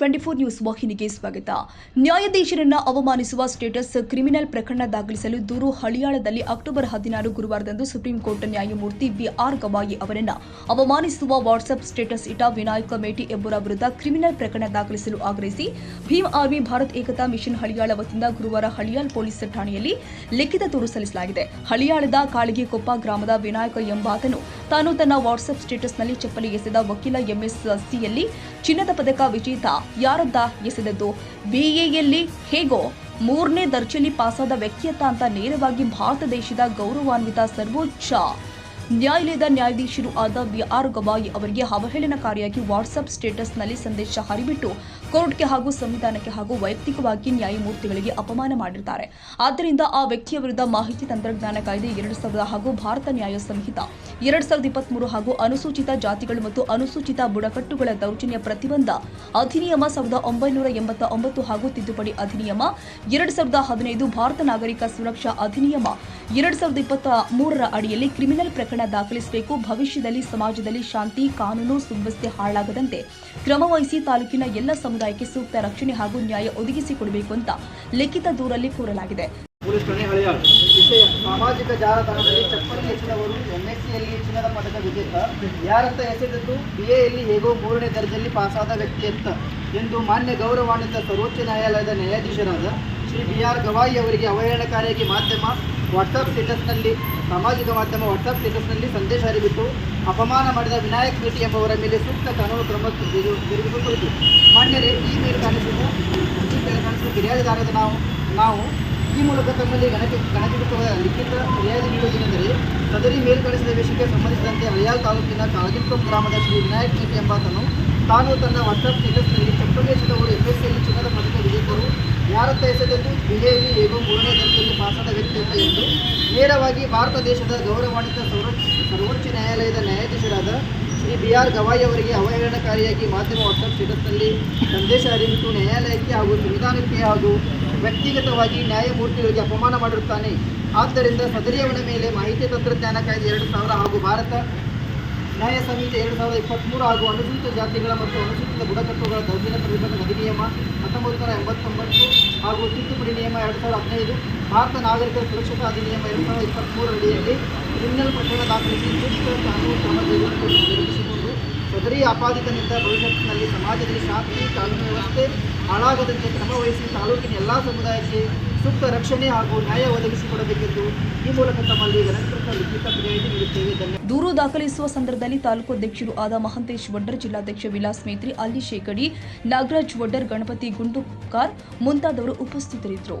TV twenty four news ವಾಹಿನಿಗೆ ಸ್ವಾಗತ. ನ್ಯಾಯಾಧೀಶರನ್ನ ಅವಮಾನಿಸುವ status criminal ಪ್ರಕರಣ ದಾಖಲಿಸಲು ದೂರು ಹಳಿಯಾಳದಲ್ಲಿ ಅಕ್ಟೋಬರ್ ಹದಿನಾರು ಗುರುವಾರದಂದು ಸುಪ್ರೀಂ ಕೋರ್ಟ್ ನ್ಯಾಯಮೂರ್ತಿ ಬಿಆರ್ ಗವಾಯಿ ಅವರನ್ನ ಅವಮಾನಿಸುವ ವಾಟ್ಸ್ಆಪ್ ಸ್ಟೇಟಸ್ ಇಟ ವಿನಾಯಕ ಮೇಟಿ ಎಂಬುವರ ವಿರುದ್ಧ ಕ್ರಿಮಿನಲ್ ಪ್ರಕರಣ ದಾಖಲಿಸಲು ಆಗ್ರಹಿಸಿ ಭೀಮ್ ಆರ್ಮಿ ಭಾರತ್ ಏಕತಾ ಮಿಷನ್ ಹಳಿಯಾಳ ವತಿಯಿಂದ ಗುರುವಾರ ಹಳಿಯಾಳ್ ಪೊಲೀಸ್ ಠಾಣೆಯಲ್ಲಿ ಲಿಖಿತ ದೂರು ಸಲ್ಲಿಸಲಾಗಿದೆ. ಹಳಿಯಾಳದ ಕಾಳಿಗೆಕೊಪ್ಪ ಗ್ರಾಮದ ವಿನಾಯಕ ಎಂಬಾತನು ತಾನು ತನ್ನ ವಾಟ್ಸ್ಆಪ್ ಸ್ಟೇಟಸ್ನಲ್ಲಿ ಚಪ್ಪಲಿ ಎಸೆದ ವಕೀಲ ಎಂಎಸ್ಸಿಯಲ್ಲಿ ಚಿನ್ನದ ಪದಕ ವಿಜೇತ ಯಾರದ್ದ ಎಸೆದದ್ದು? ಬಿಎಯಲ್ಲಿ ಹೇಗೋ ಮೂರನೇ ದರ್ಜೆಯಲ್ಲಿ ಪಾಸಾದ ವ್ಯಕ್ತಿಯತ್ತ ಅಂತ ನೇರವಾಗಿ ಭಾರತ ದೇಶದ ಗೌರವಾನ್ವಿತ ಸರ್ವೋಚ್ಚ ನ್ಯಾಯಾಲಯದ ನ್ಯಾಯಾಧೀಶರು ಆದ ಬಿಆರ್ ಗವಾಯಿ ಅವರಿಗೆ ಅವಹೇಳನಕಾರಿಯಾಗಿ ವಾಟ್ಸ್ಆಪ್ ಸ್ಟೇಟಸ್ನಲ್ಲಿ ಸಂದೇಶ ಹರಿಬಿಟ್ಟು ಕೋರ್ಟ್ಗೆ ಹಾಗೂ ಸಂವಿಧಾನಕ್ಕೆ ಹಾಗೂ ವೈಯಕ್ತಿಕವಾಗಿ ನ್ಯಾಯಮೂರ್ತಿಗಳಿಗೆ ಅಪಮಾನ ಮಾಡಿರ್ತಾರೆ. ಆದ್ದರಿಂದ ಆ ವ್ಯಕ್ತಿಯ ವಿರುದ್ಧ ಮಾಹಿತಿ ತಂತ್ರಜ್ಞಾನ ಕಾಯ್ದೆ ಎರಡು ಹಾಗೂ ಭಾರತ ನ್ಯಾಯ ಸಂಹಿತ ಎರಡ್ ಸಾವಿರದ ಇಪ್ಪತ್ಮೂರು ಹಾಗೂ ಅನುಸೂಚಿತ ಜಾತಿಗಳು ಮತ್ತು ಅನುಸೂಚಿತ ಬುಡಕಟ್ಟುಗಳ ದೌರ್ಜನ್ಯ ಪ್ರತಿಬಂಧ ಅಧಿನಿಯಮ ಸಾವಿರದ ಒಂಬೈನೂರ ಎಂಬತ್ತ ಒಂಬತ್ತು ಹಾಗೂ ತಿದ್ದುಪಡಿ ಅಧಿನಿಯಮ ಎರಡ್ ಸಾವಿರದ ಹದಿನೈದು ಭಾರತ ನಾಗರಿಕ ಸುರಕ್ಷಾ ಅಧಿನಿಯಮ ಎರಡ್ ಸಾವಿರದ ಇಪ್ಪತ್ತ ಮೂರರ ಅಡಿಯಲ್ಲಿ ಕ್ರಿಮಿನಲ್ ಪ್ರಕರಣ ದಾಖಲಿಸಬೇಕು. ಭವಿಷ್ಯದಲ್ಲಿ ಸಮಾಜದಲ್ಲಿ ಶಾಂತಿ, ಕಾನೂನು ಸುವ್ಯವಸ್ಥೆ ಹಾಳಾಗದಂತೆ ಕ್ರಮವಹಿಸಿ ತಾಲೂಕಿನ ಎಲ್ಲ ಸಮುದಾಯಕ್ಕೆ ಸೂಕ್ತ ರಕ್ಷಣೆ ಹಾಗೂ ನ್ಯಾಯ ಒದಗಿಸಿಕೊಡಬೇಕು ಅಂತ ಲಿಖಿತ ದೂರಲ್ಲಿ ಕೋರಲಾಗಿದೆ. ಪೊಲೀಸ್ ಠಾಣೆ ಹಳೆಯ ವಿಷಯ, ಸಾಮಾಜಿಕ ಜಾಲತಾಣದಲ್ಲಿ ಚಪ್ಪಲಿ ಹೆಚ್ಚಿನವರು ಎಂಎಸ್ಸಿಯಲ್ಲಿ ಚಿನ್ನದ ಪದಕ ವಿಜೇತ. ಯಾರಂತ ಎಸೆದದ್ದು ಬಿ ಎಲ್ಲಿ ಹೇಗೋ ಮೂರನೇ ದರ್ಜೆಯಲ್ಲಿ ಪಾಸಾದ ವ್ಯಕ್ತಿಯತ್ತ ಎಂದು ಮಾನ್ಯ ಗೌರವಾನ್ವಿತ ಸರ್ವೋಚ್ಚ ನ್ಯಾಯಾಲಯದ ನ್ಯಾಯಾಧೀಶರಾದ ಶ್ರೀ ಬಿ ಆರ್ ಗವಾಯಿ ಅವರಿಗೆ ಅವಹೇಳನಕಾರಿಯಾಗಿ ಮಾಧ್ಯಮ ವಾಟ್ಸಪ್ ಸ್ಟೇಟಸ್ನಲ್ಲಿ, ಸಾಮಾಜಿಕ ಮಾಧ್ಯಮ ವಾಟ್ಸಪ್ ಸ್ಟೇಟಸ್ನಲ್ಲಿ ಸಂದೇಶ ಹರಿಬಿಟ್ಟು ಅಪಮಾನ ಮಾಡಿದ ವಿನಾಯಕ್ ಮೇಟಿ ಎಂಬವರ ಮೇಲೆ ಸೂಕ್ತ ಕಾನೂನು ಕ್ರಮ ಜರುಗಿ- ಜರುಗಿಸುವ ಕುರಿತು ಮಾನ್ಯರೇ, ಈ ಮೇಲೆ ಕಾಣಿಸಿದ ಈ ಮೇಲೆ ಕಾಣಿಸಿದ ಫಿರ್ಯಾದಿದಾರರಾದ ನಾವು ನಾವು ಈ ಮೂಲಕ ತಮ್ಮಲ್ಲಿ ಗಣತಿ ಗಣತಿಗಿಟ್ಟುವ ಲಿಖಿತ ಫಿರ್ಯಾದಿ ನೀಡುವುದೇನೆಂದರೆ ಸದರಿ ಮೇಲ್ಕಳಿಸಿದ ವಿಷಯಕ್ಕೆ ಸಂಬಂಧಿಸಿದಂತೆ ರಯಾಲ್ ತಾಲೂಕಿನ ಕಾಳಗಿಟ್ಕೊಂ ಗ್ರಾಮದ ಶ್ರೀ ವಿನಾಯಕ್ ಶೆಟ್ಟಿ ಎಂಬಾತನು ತಾನು ತನ್ನ ವಾಟ್ಸಪ್ ಸ್ಟೇಟಸ್ನಲ್ಲಿ ಚಪ್ಪಲಿ ಅವರು ಎಫ್ಎಸ್ಸಿಯಲ್ಲಿ ಚಿನ್ನದ ಪದಕ ವಿಜೇತರು ಯಾರತ್ತ ಎಸೆದದ್ದು ಬಿಹೆಯಲ್ಲಿ ಹೇಗೂ ಮೂರನೇ ದರ್ಜೆಯಲ್ಲಿ ಪಾಸಾದ ವ್ಯಕ್ತಿಯಲ್ಲ ಎಂದು ನೇರವಾಗಿ ಭಾರತ ದೇಶದ ಗೌರವಾನ್ವಿತ ಸರ್ವೋಚ್ಚ ನ್ಯಾಯಾಲಯದ ನ್ಯಾಯಾಧೀಶರಾದ ಶ್ರೀ ಬಿ ಆರ್ ಗವಾಯಿ ಅವರಿಗೆ ಅವಹೇಳನಕಾರಿಯಾಗಿ ಮಾಧ್ಯಮ ವಾಟ್ಸಪ್ ಸ್ಟೇಟಸ್ನಲ್ಲಿ ಸಂದೇಶ ಅರಿವಿತು ನ್ಯಾಯಾಲಯಕ್ಕೆ ಹಾಗೂ ಸಂವಿಧಾನಕ್ಕೆ ಹಾಗೂ ವ್ಯಕ್ತಿಗತವಾಗಿ ನ್ಯಾಯಮೂರ್ತಿಗಳಿಗೆ ಅಪಮಾನ ಮಾಡಿರುತ್ತಾನೆ. ಆದ್ದರಿಂದ ಸದರಿಯವನ ಮೇಲೆ ಮಾಹಿತಿ ತಂತ್ರಜ್ಞಾನ ಕಾಯ್ದೆ ಎರಡು ಸಾವಿರ ಹಾಗೂ ಭಾರತ ನ್ಯಾಯ ಸಮಿತಿ ಎರಡು ಸಾವಿರದ ಇಪ್ಪತ್ತ್ಮೂರು ಹಾಗೂ ಅನುಸೂಚಿತ ಜಾತಿಗಳ ಮತ್ತು ಅನುಸೂಚಿತ ಬುಡಕಟ್ಟುಗಳ ದೌರ್ಜನ್ಯ ಪ್ರತಿಬಂಧಕ ಅಧಿನಿಯಮ ಹತ್ತೊಂಬತ್ತು ನೂರ ಎಂಬತ್ತೊಂಬತ್ತು ಹಾಗೂ ತಿದ್ದುಪಡಿ ನಿಯಮ ಎರಡು ಸಾವಿರದ ಹದಿನೈದು ಭಾರತ ನಾಗರಿಕರ ಸುರಕ್ಷತಾ ಅಧಿನಿಯಮ ಎರಡು ಸಾವಿರದ ಇಪ್ಪತ್ತ್ಮೂರರ ಅಡಿಯಲ್ಲಿ ಕ್ರಿಮಿನಲ್ ಪ್ರಕರಣ ದಾಖಲಿಸಿ ಸೂಕ್ತ ಕಾನೂನು ಕ್ರಮ ಜರುಗಿಸಿಕೊಂಡು ಸದರಿ ಆಪಾದಿತನಿಂದ ಭವಿಷ್ಯತ್ತಿನಲ್ಲಿ ಸಮಾಜದಲ್ಲಿ ಶಾಂತಿ, ಕಾನೂನು ವ್ಯವಸ್ಥೆ, ಹಾಳಾಗದಂತೆ ಕ್ರಮ ವಹಿಸಿ ತಾಲೂಕಿನ ಎಲ್ಲ ಸಮುದಾಯಕ್ಕೆ ಸೂಕ್ತ ರಕ್ಷಣೆ ಹಾಗೂ ನ್ಯಾಯ ಒದಗಿಸಿಕೊಡಬೇಕೆಂದು ಈ ಮೂಲಕ ತಮ್ಮಲ್ಲಿ ಗಣಕೃತ ಲಿಖಿತ ನೀಡುತ್ತೇವೆ. ಧನ್ಯವಾದ ದೂರು ದಾಖಲಿಸುವ ಸಂದರ್ಭದಲ್ಲಿ ತಾಲೂಕು ಅಧ್ಯಕ್ಷರು ಆದ ಮಹಂತೇಶ್ ವಡ್ಡರ್, ಜಿಲ್ಲಾಧ್ಯಕ್ಷ ವಿಲಾಸ್ ಮೇತ್ರಿ, ಅಲ್ಲಿ ಶೇಖಡಿ, ನಾಗರಾಜ್ ವಡ್ಡರ್, ಗಣಪತಿ ಗುಂಡುಕಾರ್ ಮುಂತಾದವರು ಉಪಸ್ಥಿತರಿದ್ದರು.